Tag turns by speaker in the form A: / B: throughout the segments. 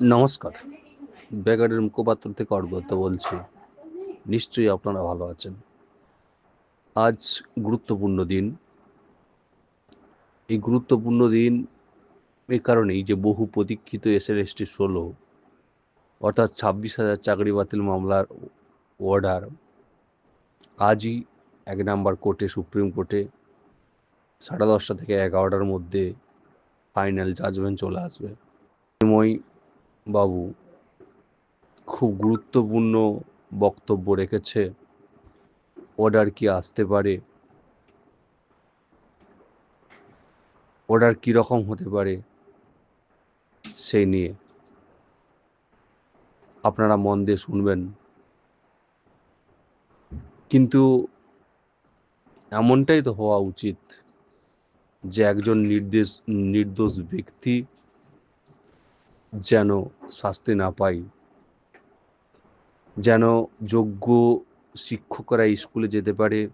A: নমস্কার। বেগারের মুখপাত্র থেকে অর্গত বলছি, নিশ্চয়ই আপনারা ভালো আছেন। আজ গুরুত্বপূর্ণ দিন। এই গুরুত্বপূর্ণ দিন এই কারণেই যে বহু প্রতীক্ষিত এস এল এসটি ষোলো, অর্থাৎ ছাব্বিশ হাজার চাকরি বাতিল মামলার অর্ডার আজই এক নাম্বার কোর্টে, সুপ্রিম কোর্টে সাড়ে দশটা থেকে এগারোটার মধ্যে ফাইনাল জাজমেন্ট চলে আসবে। বাবু খুব গুরুত্বপূর্ণ বক্তব্য রেখেছে। অর্ডার কি আসতে পারে? অর্ডার কি রকম হতে পারে? সেই নিয়ে। আপনারা মন দিয়ে শুনবেন। কিন্তু এমনটাই তো হওয়া উচিত যে একজন নির্দেশ, নির্দোষ ব্যক্তি যেন শাস্তি না পাই। যেন যোগ্য শিক্ষকরা স্কুলে যেতে পারে,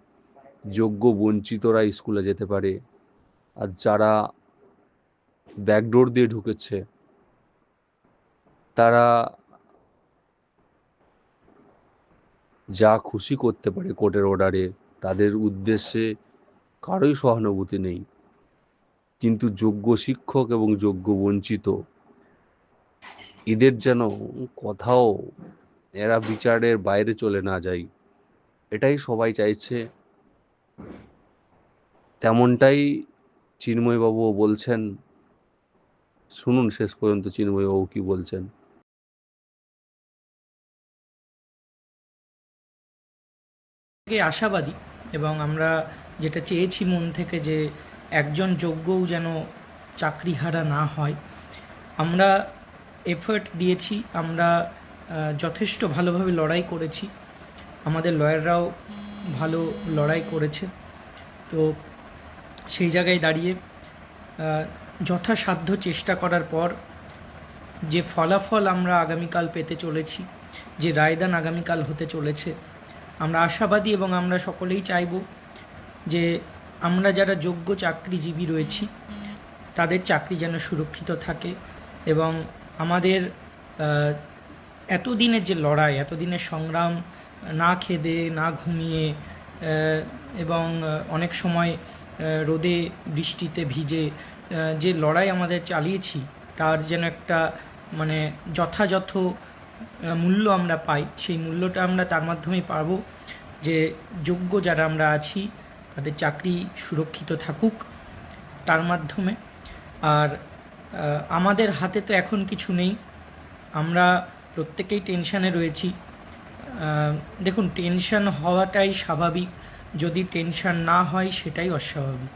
A: যোগ্য বঞ্চিতরা স্কুলে যেতে পারে, আর যারা ব্যাকডোর দিয়ে ঢুকেছে, তারা যা খুশি করতে পারে কোর্টের অর্ডারে তাদের উদ্দেশ্যে কারোই সহানুভূতি নেই। কিন্তু যোগ্য শিক্ষক এবং যোগ্য বঞ্চিত এদের যেন কোথাও এরা বিচারের বাইরে চলে না যায়। এটাই সবাই চাইছে। তেমনটাই চিন্ময়বাবুও বলছেন, শুনুন শেষ পর্যন্ত চিন্ময়বাবু কি বলছেন।
B: আশাবাদী এবং আমরা যেটা চেয়েছি মন থেকে যে একজন যোগ্যও যেন চাকরিহারা না হয়, আমরা এফার্ট দিয়েছি, আমরা যথেষ্ট ভালোভাবে লড়াই করেছি। আমাদের লয়াররাও ভালো লড়াই করেছে। তো সেই জায়গায় দাঁড়িয়ে যথাসাধ্য চেষ্টা করার পর, যে ফলাফল আমরা আগামীকাল পেতে চলেছি, যে রায়দান আগামীকাল হতে চলেছে, আমরা আশাবাদী এবং আমরা সকলেই চাইব যে আমরা যারা যোগ্য চাকরিজীবী রয়েছি, তাদের চাকরি যেন সুরক্ষিত থাকে এবং আমাদের এতদিনের যে লড়াই, এতদিনের সংগ্রাম, না খেদে, না ঘুমিয়ে এবং অনেক সময় রোদে বৃষ্টিতে ভিজে যে লড়াই আমাদের চালিয়েছি, তার যেন একটা মানে যথাযথ মূল্য আমরা পাই, সেই মূল্যটা আমরা তার মাধ্যমেই পাব যে যোগ্য যারা আমরা আছি, তাদের চাকরি সুরক্ষিত থাকুক, তার মাধ্যমে। আর আমাদের হাতে তো এখন কিছু নেই। আমরা প্রত্যেকেই টেনশানে রয়েছি। দেখুন, টেনশন হওয়াটাই স্বাভাবিক। যদি টেনশন না হয়, সেটাই অস্বাভাবিক।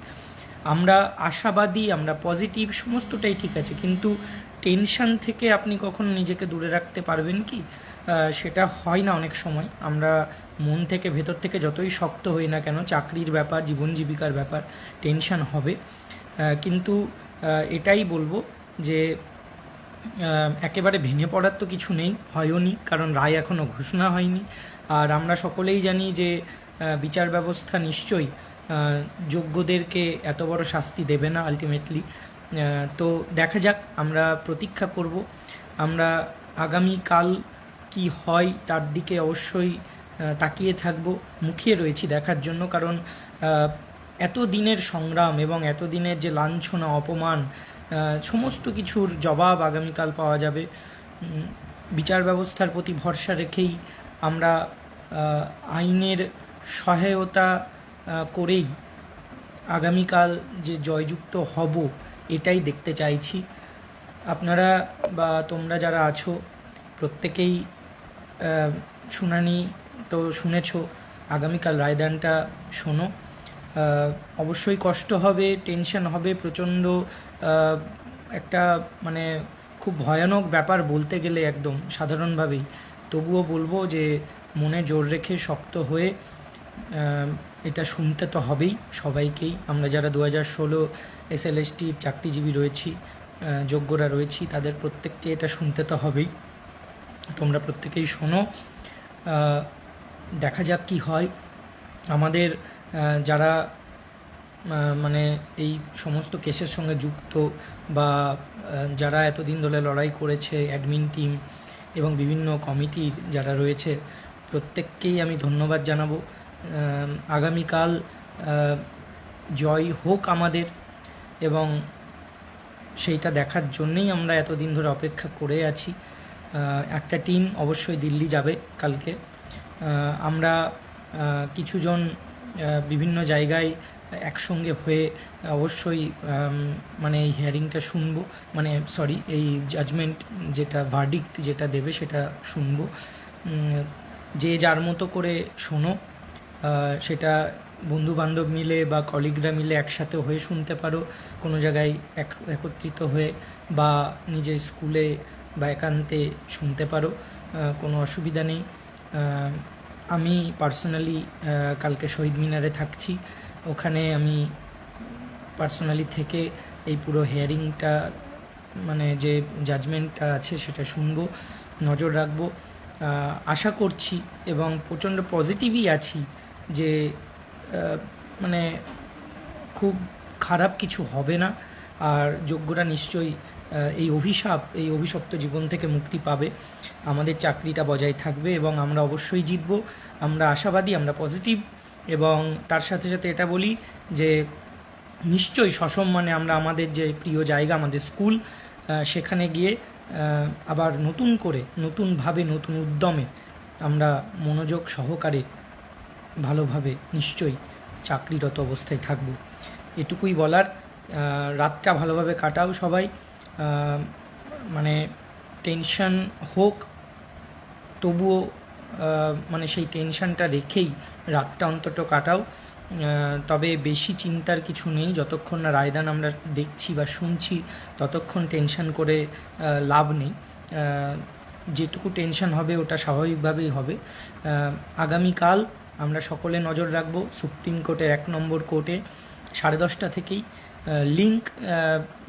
B: আমরা আশাবাদী, আমরা পজিটিভ, সমস্তটাই ঠিক আছে। কিন্তু টেনশন থেকে আপনি কখনো নিজেকে দূরে রাখতে পারবেন কি? সেটা হয় না অনেক সময়। আমরা মন থেকে, ভেতর থেকে যতই শক্ত হই না কেন, চাকরির ব্যাপার, জীবন জীবিকার ব্যাপার, টেনশন হবে। কিন্তু এটাই বলব যে একেবারে ভেঙে পড়ার তো কিছু নেই হয়ওনি কারণ রায় এখনও ঘোষণা হয়নি। আর আমরা সকলেই জানি যে বিচার ব্যবস্থা নিশ্চয়ই যোগ্যদেরকে এত বড় শাস্তি দেবে না আলটিমেটলি তো দেখা যাক, আমরা প্রতীক্ষা করব। আমরা আগামী কাল কি হয়, তার দিকে অবশ্যই তাকিয়ে থাকব, মুখিয়ে রয়েছি দেখার জন্য, কারণ এত দিনের সংগ্রাম এবং এত দিনের যে লাঞ্ছনা, অপমান সমস্ত কিছুর জবাব আগামীকাল পাওয়া যাবে। বিচার ব্যবস্থার প্রতি ভরসা রেখেই আমরা আইনের সহায়তা করেই আগামীকাল যে জয়যুক্ত হব, এটাই দেখতে চাইছি। আপনারা বা তোমরা যারা আছো, প্রত্যেকেই শুনানি তো শুনেছো, আগামীকাল রায়দানটা শোনো। অবশ্যই কষ্ট হবে টেনশন হবে, প্রচণ্ড একটা মানে খুব ভয়ানক ব্যাপার বলতে গেলে একদম সাধারণভাবেই। তবুও বলব যে মনে জোর রেখে শক্ত হয়ে এটা শুনতে তো হবেই সবাইকেই। আমরা যারা দু হাজার ষোলো এস এল চাকরিজীবী রয়েছি যোগ্যরা রয়েছি, তাদের প্রত্যেককে এটা শুনতে তো হবেই। তোমরা প্রত্যেকেই শোনো দেখা যাক কি হয়। আমাদের যারা মানে এই সমস্ত কেসের সঙ্গে যুক্ত বা যারা এতদিন ধরে লড়াই করেছে অ্যাডমিন টিম এবং বিভিন্ন কমিটির যারা রয়েছে, প্রত্যেককেই আমি ধন্যবাদ জানাব। আগামীকাল জয় হোক আমাদের এবং সেইটা দেখার জন্যই আমরা এতদিন ধরে অপেক্ষা করে আছি। একটা টিম অবশ্যই দিল্লি যাবে কালকে। আমরা কিছুজন বিভিন্ন জায়গায় একসঙ্গে হয়ে অবশ্যই মানে এই হিয়ারিংটা শুনব। মানে সরি এই জাজমেন্ট যেটা ভার্ডিক্ট যেটা দেবে সেটা শুনব। যে যার মতো করে শোনো সেটা বন্ধু বান্ধব মিলে বা কলিগরা মিলে একসাথে হয়ে শুনতে পারো। কোনো জায়গায় এক, একত্রিত হয়ে বা নিজের স্কুলে বা একান্তে শুনতে পারো। কোনো অসুবিধা নেই। আমি পার্সোনালি কালকে শহীদ মিনারে থাকছি। ওখানে আমি পার্সোনালি থেকে এই পুরো হেয়ারিংটা মানে যে জাজমেন্টটা আছে সেটা শুনব, নজর রাখব। আশা করছি এবং প্রচণ্ড পজিটিভই আছি যে মানে খুব খারাপ কিছু হবে না। আর যোগ্যরা নিশ্চয়ই এই অভিশাপ, এই অভিশপ্ত জীবন থেকে মুক্তি পাবে। আমাদের চাকরিটা বজায় থাকবে এবং আমরা অবশ্যই জিতব। আমরা আশাবাদী, আমরা পজিটিভ এবং তার সাথে সাথে এটা বলি যে নিশ্চয়ই সসম্মানে আমরা আমাদের যে প্রিয় জায়গা, আমাদের স্কুল সেখানে গিয়ে আবার নতুন করে, নতুনভাবে, নতুন উদ্যমে আমরা মনোযোগ সহকারে ভালোভাবে নিশ্চয়ই চাকরিরত অবস্থায় থাকব। এটুকুই বলার। রাতটা ভালোভাবে কাটাও সবাই। মানে টেনশন হোক, তবুও মানে সেই টেনশনটা রেখেই রাতটা অন্তত কাটাও। তবে বেশি চিন্তার কিছু নেই, যতক্ষণ না রায়দান আমরা দেখছি বা শুনছি, ততক্ষণ টেনশন করে লাভ নেই। যেটুকু টেনশন হবে ওটা স্বাভাবিকভাবেই হবে। আগামীকাল আমরা সকলে নজর রাখব সুপ্রিম কোর্টের এক নম্বর কোর্টে, সাড়ে দশটা থেকেই। লিঙ্ক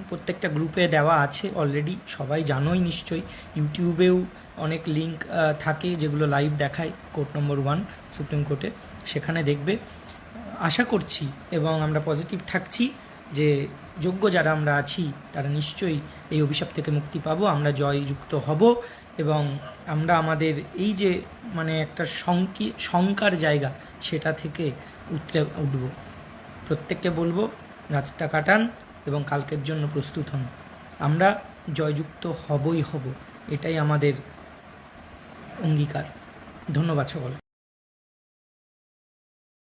B: প্রত্যেকটা গ্রুপে দেওয়া আছে অলরেডি সবাই জানোই নিশ্চয়ই। ইউটিউবেও অনেক লিঙ্ক থাকে যেগুলো লাইভ দেখায় কোর্ট নম্বর ওয়ান সুপ্রিম কোর্টে সেখানে দেখবে। আশা করছি এবং আমরা পজিটিভ থাকছি যে যোগ্য যারা আমরা আছি, তারা নিশ্চয়ই এই অভিশাপ থেকে মুক্তি পাবো, আমরা জয়যুক্ত হব এবং আমরা আমাদের এই যে মানে একটা শঙ্কি শঙ্কার জায়গা, সেটা থেকে উতরে উঠব। প্রত্যেককে বলব রাতটা কাটান এবং কালকের জন্য প্রস্তুত হন। আমরা জয়যুক্ত হবই হব, এটাই আমাদের অঙ্গীকার। ধন্যবাদ সকল